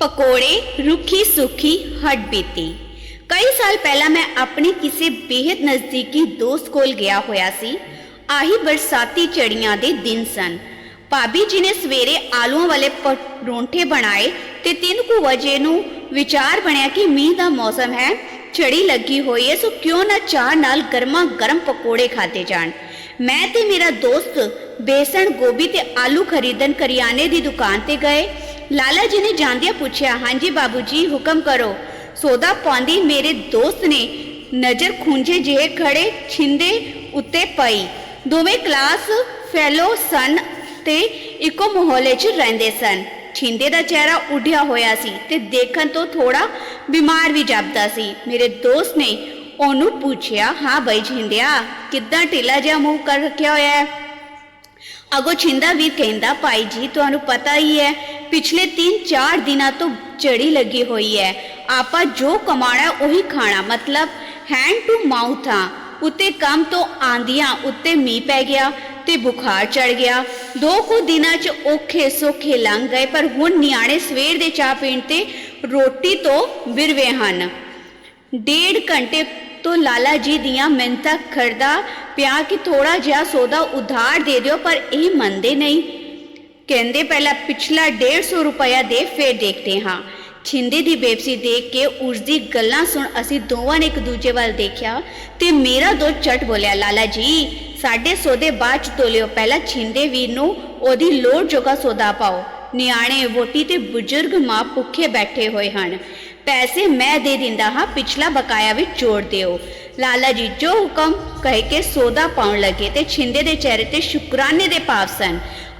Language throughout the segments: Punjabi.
ਪਕੌੜੇ ਰੁੱਖੀ ਸੁੱਖੀ ਹੱਡ ਬੀਤੀ। ਕਈ ਸਾਲ ਪਹਿਲਾਂ ਮੈਂ ਆਪਣੇ ਕਿਸੇ ਬੇਹੱਦ ਨਜ਼ਦੀਕੀ ਦੋਸਤ ਕੋਲ ਗਿਆ ਹੋਇਆ ਸੀ। ਆਹੀ ਬਰਸਾਤੀ ਚੜੀਆਂ ਦੇ ਦਿਨ ਸਨ। ਭਾਬੀ ਜੀ ਨੇ ਸਵੇਰੇ ਆਲੂਆਂ ਵਾਲੇ ਪਰੌਂਠੇ ਬਣਾਏ ਤੇ 3 ਕੁ ਵਜੇ ਨੂੰ ਵਿਚਾਰ ਬਣਿਆ ਕਿ ਮੀਂਹ ਦਾ ਮੌਸਮ ਹੈ। ਚੜੀ ਲੱਗੀ ਹੋਈ ਹੈ ਸੋ ਕਿਉਂ ਨਾ ਚਾਹ ਨਾਲ ਗਰਮਾ ਗਰਮ ਪਕੌੜੇ ਖਾਤੇ ਜਾਣ। ਮੈਂ ਤੇ ਮੇਰਾ ਦੋਸਤ ਬੇਸਣ ਗੋਭੀ ਤੇ ਆਲੂ ਖਰੀਦਣ ਕਰਿਆਨੇ ਦੀ ਦੁਕਾਨ ਤੇ ਗਏ। ਲਾਲਾ ਜੀ ਨੇ ਜਾਂਦਿਆਂ ਪੁੱਛਿਆ, ਹਾਂਜੀ ਬਾਬੂ ਜੀ ਹੁਕਮ ਕਰੋ। ਸੋਦਾ ਪਾਉਂਦੀ ਮੇਰੇ ਦੋਸਤ ਨੇ ਨਜ਼ਰ ਖੁੰਝੇ ਜਿਹੇ ਖੜੇ ਛਿੰਦੇ ਉੱਤੇ ਪਈ। ਦੋਵੇਂ ਕਲਾਸ ਫੈਲੋ ਸਨ ਤੇ ਇੱਕੋ ਮੁਹੱਲੇ 'ਚ ਰਹਿੰਦੇ ਸਨ। ਛਿੰਦੇ ਦਾ ਚਿਹਰਾ ਉੱਡਿਆ ਹੋਇਆ ਸੀ ਤੇ ਦੇਖਣ ਤੋਂ ਥੋੜਾ ਬਿਮਾਰ ਵੀ ਜਾਪਦਾ ਸੀ। ਮੇਰੇ ਦੋਸਤ ਨੇ ਉਹਨੂੰ ਪੁੱਛਿਆ, ਹਾਂ ਬਈ ਛਿੰਦਿਆ, ਕਿੱਦਾਂ ਢਿੱਲਾ ਜਿਹਾ ਮੂੰਹ ਕਰ ਰੱਖਿਆ ਹੋਇਆ ਹੈ? ਅਗੋ ਛਿੰਦਾ ਵੀ ਕਹਿੰਦਾ, ਭਾਈ ਜੀ, ਤੁਹਾਨੂੰ ਪਤਾ ਹੀ ਹੈ ਪਿਛਲੇ 3-4 ਦਿਨਾਂ ਤੋਂ ਝੜੀ ਲੱਗੀ ਹੋਈ ਹੈ ਆਪਾਂ ਜੋ ਕਮਾਣਾ ਉਹੀ ਖਾਣਾ, ਮਤਲਬ ਹੈਂਡ ਟੂ ਮਾਊਥ ਆ। ਉੱਤੇ ਕੰਮ ਤੋਂ ਆਂਦੀਆਂ ਉੱਤੇ ਮੀਂਹ ਪੈ ਗਿਆ ਤੇ ਬੁਖਾਰ ਚੜ ਗਿਆ। ਦੋ ਕੁ ਦਿਨਾਂ 'ਚ ਔਖੇ ਸੌਖੇ ਲੰਘ ਗਏ, ਪਰ ਹੁਣ ਨਿਆਣੇ ਸਵੇਰ ਦੇ ਚਾਹ ਪੀਣ ਤੇ ਰੋਟੀ ਤੋਂ ਵਿਰਵੇ ਹਨ। ਡੇਢ ਘੰਟੇ ਤੋਂ ਲਾਲਾ ਜੀ ਦੀਆਂ ਮਿੰਤਾਂ ਕਰਦਾ ਪਿਆ ਕਿ ਥੋੜਾ ਜਿਹਾ ਸੌਦਾ ਉਧਾਰ ਦੇ ਦਿਓ, ਪਰ ਇਹ ਮੰਨਦੇ ਨਹੀਂ। ਕਹਿੰਦੇ ਪਹਿਲਾਂ ਪਿਛਲਾ 150 ਰੁਪਇਆ ਦੇ ਫੇਰ ਦੇਖਦੇ ਹਾਂ। ਛਿੰਦੇ ਦੀ ਬੇਬਸੀ ਦੇਖ ਕੇ ਉਸਦੀ ਗੱਲਾਂ ਸੁਣ ਅਸੀਂ ਦੋਵਾਂ ਨੇ ਇੱਕ ਦੂਜੇ ਵੱਲ ਦੇਖਿਆ ਤੇ ਮੇਰਾ ਦੋ ਚਟ ਬੋਲਿਆ, ਲਾਲਾ ਜੀ, ਸਾਡੇ ਸੌਦੇ ਬਾਅਦ ਚ ਤੋਲਿਓ, ਪਹਿਲਾਂ ਛਿੰਦੇ ਵੀਰ ਨੂੰ ਉਹਦੀ ਲੋੜ ਜੋਗਾ ਸੌਦਾ ਪਾਓ। ਨਿਆਣੇ, ਵੋਟੀ ਤੇ ਬਜ਼ੁਰਗ ਮਾਂ ਭੁੱਖੇ ਬੈਠੇ ਹੋਏ ਹਨ। ਪੈਸੇ ਮੈਂ ਦੇ ਦਿੰਦਾ ਹਾਂ, ਪਿਛਲਾ ਬਕਾਇਆ ਵਿੱਚ ਜੋੜ ਦਿਓ। ਲਾਲਾ ਜੀ, ਜੋ ਹੁਕਮ ਕਹਿ ਕੇ ਸੌਦਾ ਪਾਉਣ ਲੱਗੇ ਤੇ ਛਿੰਦੇ ਦੇ ਚਿਹਰੇ ਤੇ ਸ਼ੁਕਰਾਨੇ ਦੇ ਭਾਵ ਸਨ।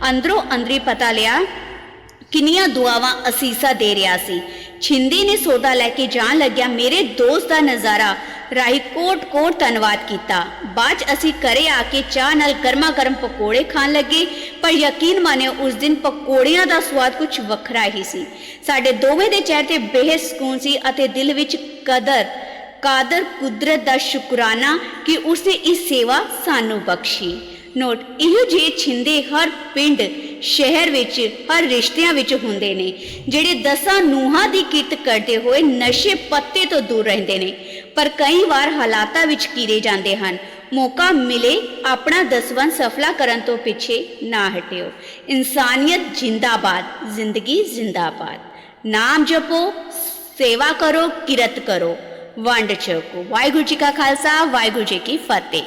ਅੰਦਰੋਂ ਅੰਦਰੀ ਪਤਾ ਲਿਆ, ਕਿੰਨੀਆਂ ਦੁਆਵਾਂ ਅਸੀਸਾਂ ਦੇ ਰਿਹਾ ਸੀ। ਛਿੰਦੀ ਨੇ ਸੌਦਾ ਲੈ ਕੇ ਜਾਣ ਲੱਗਿਆ, ਮੇਰੇ ਦੋਸਤ ਦਾ ਨਜ਼ਾਰਾ। ਰਾਹੀ ਕੋਟ ਕੋਟ ਧੰਨਵਾਦ ਕੀਤਾ। ਬਾਅਦ 'ਚ ਅਸੀਂ ਘਰੇ ਆ ਕੇ ਚਾਹ ਨਾਲ ਗਰਮਾ ਗਰਮ ਪਕੌੜੇ ਖਾਣ ਲੱਗੇ, ਪਰ ਯਕੀਨ ਮਾਨਿਓ ਉਸ ਦਿਨ ਪਕੌੜਿਆਂ ਦਾ ਸਵਾਦ ਕੁਝ ਵੱਖਰਾ ਹੀ ਸੀ। ਸਾਡੇ ਦੋਵੇਂ ਦੇ ਚਿਹਰੇ ਤੇ ਬੇਹੱਦ ਸਕੂਨ ਸੀ ਅਤੇ ਦਿਲ ਵਿੱਚ ਕਦਰ, ਕਾਦਰ ਕੁਦਰਤ ਦਾ ਸ਼ੁਕਰਾਨਾ ਕਿ ਉਸਨੇ ਇਸ ਸੇਵਾ ਸਾਨੂੰ ਬਖਸ਼ੀ। ਨੋਟ, ਇਹੋ ਜਿਹੇ ਛਿੰਦੇ ਹਰ ਪਿੰਡ, ਸ਼ਹਿਰ ਵਿੱਚ, ਹਰ ਰਿਸ਼ਤਿਆਂ ਵਿੱਚ ਹੁੰਦੇ ਨੇ, ਜਿਹੜੇ ਦਸਾਂ ਨੂਹਾਂ ਦੀ ਕਿਰਤ ਕਰਦੇ ਹੋਏ ਨਸ਼ੇ ਪੱਤੇ ਤੋਂ ਦੂਰ ਰਹਿੰਦੇ ਨੇ। ਪਰ ਕਈ ਵਾਰ ਹਾਲਾਤਾਂ ਵਿੱਚ ਕੀਰੇ ਜਾਂਦੇ ਹਨ। ਮੌਕਾ ਮਿਲੇ ਆਪਣਾ ਦਸਵੰਦ ਸਫਲਾ ਕਰਨ ਤੋਂ ਪਿੱਛੇ ਨਾ ਹਟਿਓ। ਇਨਸਾਨੀਅਤ ਜਿੰਦਾਬਾਦ, ਜ਼ਿੰਦਗੀ ਜ਼ਿੰਦਾਬਾਦ। ਨਾਮ ਜਪੋ, ਸੇਵਾ ਕਰੋ, ਕਿਰਤ ਕਰੋ। ਵੰਡ ਛਕੋ। ਵਾਹਿਗੁਰੂ ਜੀ ਕਾ ਖਾਲਸਾ, ਵਾਹਿਗੁਰੂ ਜੀ ਕੀ ਫਤਿਹ।